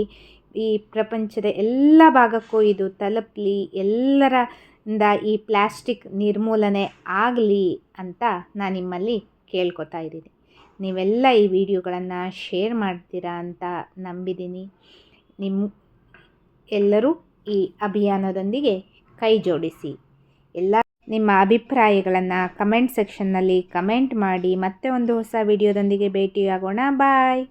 ಈ ಪ್ರಪಂಚದ ಎಲ್ಲ ಭಾಗಕ್ಕೂ ಇದು ತಲುಪಲಿ, ಎಲ್ಲರಿಂದ ಈ ಪ್ಲ್ಯಾಸ್ಟಿಕ್ ನಿರ್ಮೂಲನೆ ಆಗಲಿ ಅಂತ ನಾನು ನಿಮ್ಮಲ್ಲಿ ಕೇಳ್ಕೊತಾ ಇದ್ದೀನಿ. ನೀವೆಲ್ಲ ಈ ವಿಡಿಯೋಗಳನ್ನು ಶೇರ್ ಮಾಡ್ತೀರಾ ಅಂತ ನಂಬಿದ್ದೀನಿ. ನಿಮ್ಮ ಎಲ್ಲರೂ ಈ ಅಭಿಯಾನದೊಂದಿಗೆ ಕೈ ಜೋಡಿಸಿ. ಎಲ್ಲ ನಿಮ್ಮ ಅಭಿಪ್ರಾಯಗಳನ್ನು ಕಮೆಂಟ್ ಸೆಕ್ಷನ್ನಲ್ಲಿ ಕಮೆಂಟ್ ಮಾಡಿ ಮತ್ತೆ ಒಂದು ಹೊಸ ವಿಡಿಯೋದೊಂದಿಗೆ ಭೇಟಿಯಾಗೋಣ. ಬಾಯ್!